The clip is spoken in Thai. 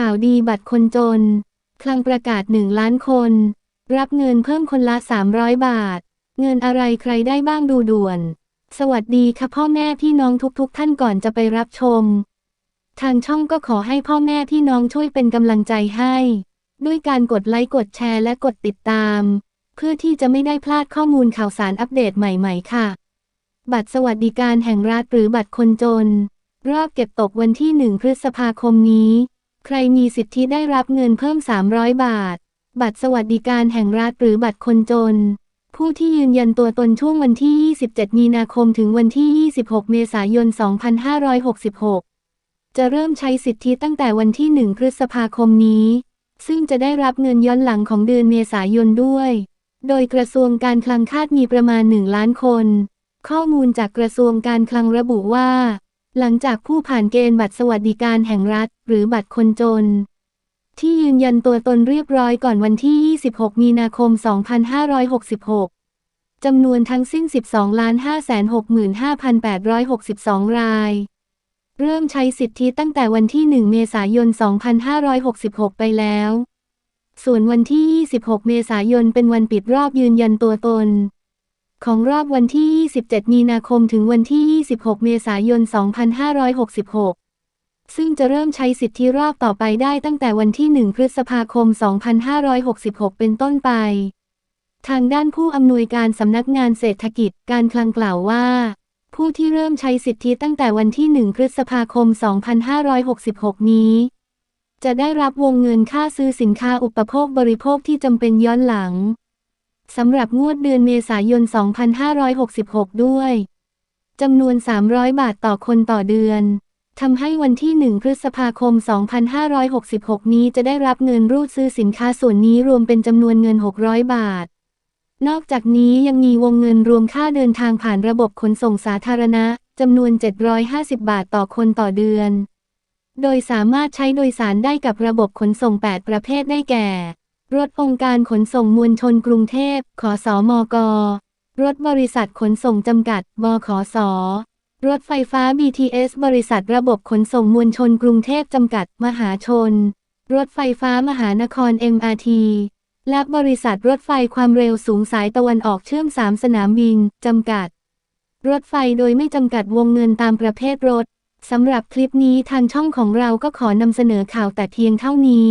ข่าวดีบัตรคนจน คลังประกาศหนึ่งล้านคน รับเงินเพิ่มคนละ 300 บาท เงินอะไรใครได้บ้างดูด่วน สวัสดีค่ะพ่อแม่พี่น้องทุก ๆ ท่านก่อนจะไปรับชม ทางช่องก็ขอให้พ่อแม่พี่น้องช่วยเป็นกำลังใจให้ ด้วยการกดไลค์กดแชร์และกดติดตาม เพื่อที่จะไม่ได้พลาดข้อมูลข่าวสารอัปเดตใหม่ๆ ค่ะ บัตรสวัสดิการแห่งรัฐหรือบัตรคนจน รอบเก็บตกวันที่ 1 พฤษภาคมนี้ ใครมีสิทธิได้รับเงินเพิ่ม 300 บาท บัตรสวัสดิการแห่งรัฐหรือบัตรคนจน ผู้ที่ยืนยันตัวตนช่วงวันที่ 27 มีนาคมถึงวันที่ 26 เมษายน 2566 จะเริ่มใช้สิทธิตั้งแต่วันที่ 1 พฤษภาคมนี้ ซึ่งจะได้รับเงินย้อนหลังของเดือนเมษายนด้วย โดยกระทรวงการคลังคาดมีประมาณ 1 ล้านคน ข้อมูลจากกระทรวงการคลังระบุว่า หลังจากผู้ผ่านเกณฑ์บัตรสวัสดิการแห่งรัฐ หรือบัตรคนจน ที่ยืนยันตัวตนเรียบร้อยก่อนวันที่ 26 มีนาคม 2566 จำนวนทั้งสิ้น 12,565,862 ราย เริ่มใช้สิทธิตั้งแต่วันที่ 1 เมษายน 2566 ไปแล้ว ส่วนวันที่ 26 เมษายนเป็นวันปิดรอบยืนยันตัวตน ของรอบวันที่ 27 มีนาคมถึงวันที่ 26 เมษายน 2566 ซึ่งจะเริ่มใช้สิทธิรอบต่อไปได้ตั้งแต่วันที่ 1 พฤษภาคม 2566 เป็นต้นไป ทางด้านผู้อำนวยการสำนักงานเศรษฐกิจการคลังกล่าวว่า ผู้ที่เริ่มใช้สิทธิตั้งแต่วันที่ 1 พฤษภาคม 2566 นี้ จะได้รับวงเงินค่าซื้อสินค้าอุปโภคบริโภคที่จำเป็นย้อนหลัง สำหรับงวดเดือนเมษายน 2566 ด้วยจำนวน 300 บาทต่อคนต่อเดือนทำให้วันที่ 1 พฤษภาคม 2566 นี้จะได้รับเงินรูดซื้อสินค้าส่วนนี้รวมเป็นจำนวนเงิน 600 บาท นอกจากนี้ยังมีวงเงินรวมค่าเดินทางผ่านระบบขนส่งสาธารณะจำนวน 750 บาทต่อคนต่อเดือน โดยสามารถใช้โดยสารได้กับระบบขนส่ง 8 ประเภทได้แก่ รถองค์การขนส่งมวลชนกรุงเทพขอสอมก รถบริษัทขนส่งจำกัด บขส รถไฟฟ้า BTS บริษัทระบบขนส่งมวลชนกรุงเทพจำกัด มหาชน รถไฟฟ้ามหานคร MRT และบริษัทรถไฟความเร็วสูงสายตะวันออกเชื่อม 3 สนามบิน จำกัด รถไฟโดยไม่จำกัดวงเงินตามประเภทรถ สำหรับคลิปนี้ทางช่องของเราก็ขอนำเสนอข่าวแต่เพียงเท่านี้